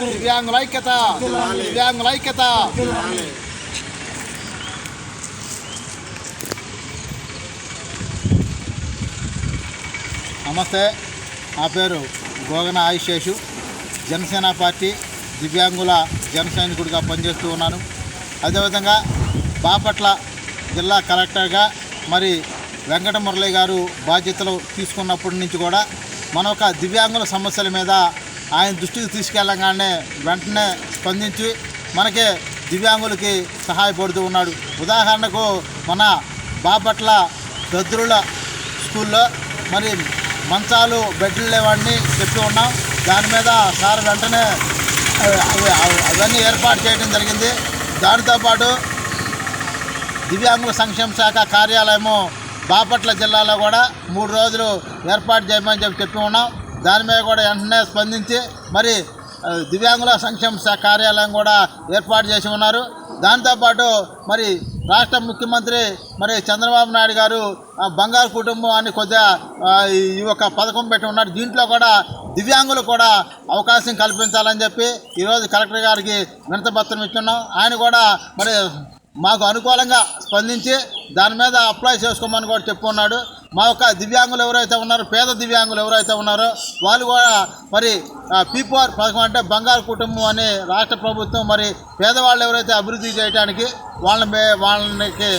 దివ్యాంగుల ఐక్యత దివ్యాంగుల ఐక్యత. నమస్తే నా పేరు గోగన ఆయుషేషు. జనసేన పార్టీ దివ్యాంగుల జన సైనికుడిగా పనిచేస్తూ ఉన్నాను. అదేవిధంగా బాపట్ల జిల్లా కలెక్టర్గా మరి వెంకట మురళి గారు బాధ్యతలు తీసుకున్నప్పటి నుంచి కూడా మన ఒక దివ్యాంగుల సమస్యల మీద ఆయన దృష్టికి తీసుకెళ్ళగానే వెంటనే స్పందించి మనకి దివ్యాంగులకి సహాయపడుతూ ఉన్నాడు. ఉదాహరణకు మన బాపట్ల దద్రుల స్కూల్లో మరి మంచాలు బెడ్లు లేవన్నీ చెప్తూ ఉన్నాం. దాని మీద సార్ వెంటనే అవన్నీ ఏర్పాటు చేయడం జరిగింది. దానితో పాటు దివ్యాంగుల సంక్షేమ శాఖ కార్యాలయము బాపట్ల జిల్లాలో కూడా మూడు రోజులు ఏర్పాటు చేయమని చెప్పి చెప్పి ఉన్నాం. దాని మీద కూడా వెంటనే స్పందించి మరి దివ్యాంగుల సంక్షేమ శాఖ కార్యాలయం కూడా ఏర్పాటు చేసి ఉన్నారు. దాంతోపాటు మరి రాష్ట్ర ముఖ్యమంత్రి మరి చంద్రబాబు నాయుడు గారు బంగారు కుటుంబం అని కొద్దిగా ఈ యొక్క పథకం పెట్టి ఉన్నారు. దీంట్లో కూడా దివ్యాంగులు కూడా అవకాశం కల్పించాలని చెప్పి ఈరోజు కలెక్టర్ గారికి వినతపత్రం ఇచ్చున్నాం ఆయన కూడా మరి మాకు అనుకూలంగా స్పందించి దాని మీద అప్లై చేసుకోమని కూడా చెప్పుకున్నాడు మా యొక్క దివ్యాంగులు ఎవరైతే ఉన్నారో పేద దివ్యాంగులు ఎవరైతే ఉన్నారో వాళ్ళు కూడా మరి పీపీఆర్ పథకం అంటే బంగారు కుటుంబం అని రాష్ట్ర ప్రభుత్వం మరి పేదవాళ్ళు ఎవరైతే అభివృద్ధి చేయడానికి వాళ్ళని మే- వాళ్ళకి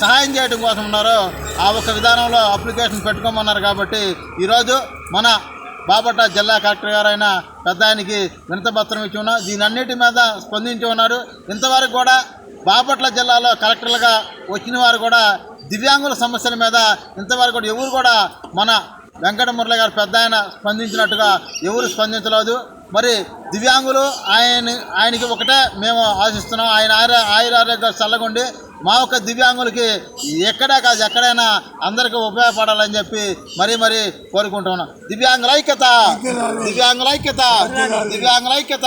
సహాయం చేయడం కోసం ఉన్నారో ఆ ఒక విధానంలో అప్లికేషన్ పెట్టుకోమన్నారు కాబట్టి ఈరోజు మన బాపట్ల జిల్లా కలెక్టర్ గారైన పెద్ద ఆయనకి వినతపత్రం ఇచ్చి ఉన్నాం. దీని అన్నిటి మీద స్పందించి ఉన్నారు. ఇంతవరకు కూడా బాపట్ల జిల్లాలో కలెక్టర్లుగా వచ్చిన వారు కూడా దివ్యాంగుల సమస్యల మీద ఇంతవరకు కూడా ఎవరు కూడా మన వెంకట మురళి గారు పెద్ద ఆయన స్పందించినట్టుగా ఎవరు స్పందించలేదు. మరి దివ్యాంగులు ఆయన ఆయనకి ఒకటే మేము ఆశిస్తున్నాం. ఆయన ఆయుర ఆయురారోగ్య చల్లగుండి మా యొక్క దివ్యాంగులకి ఎక్కడా కాదు ఎక్కడైనా అందరికీ ఉపయోగపడాలని చెప్పి మరీ మరీ కోరుకుంటున్నాం దివ్యాంగుల ఐక్యత! దివ్యాంగుల ఐక్యత! దివ్యాంగుల ఐక్యత!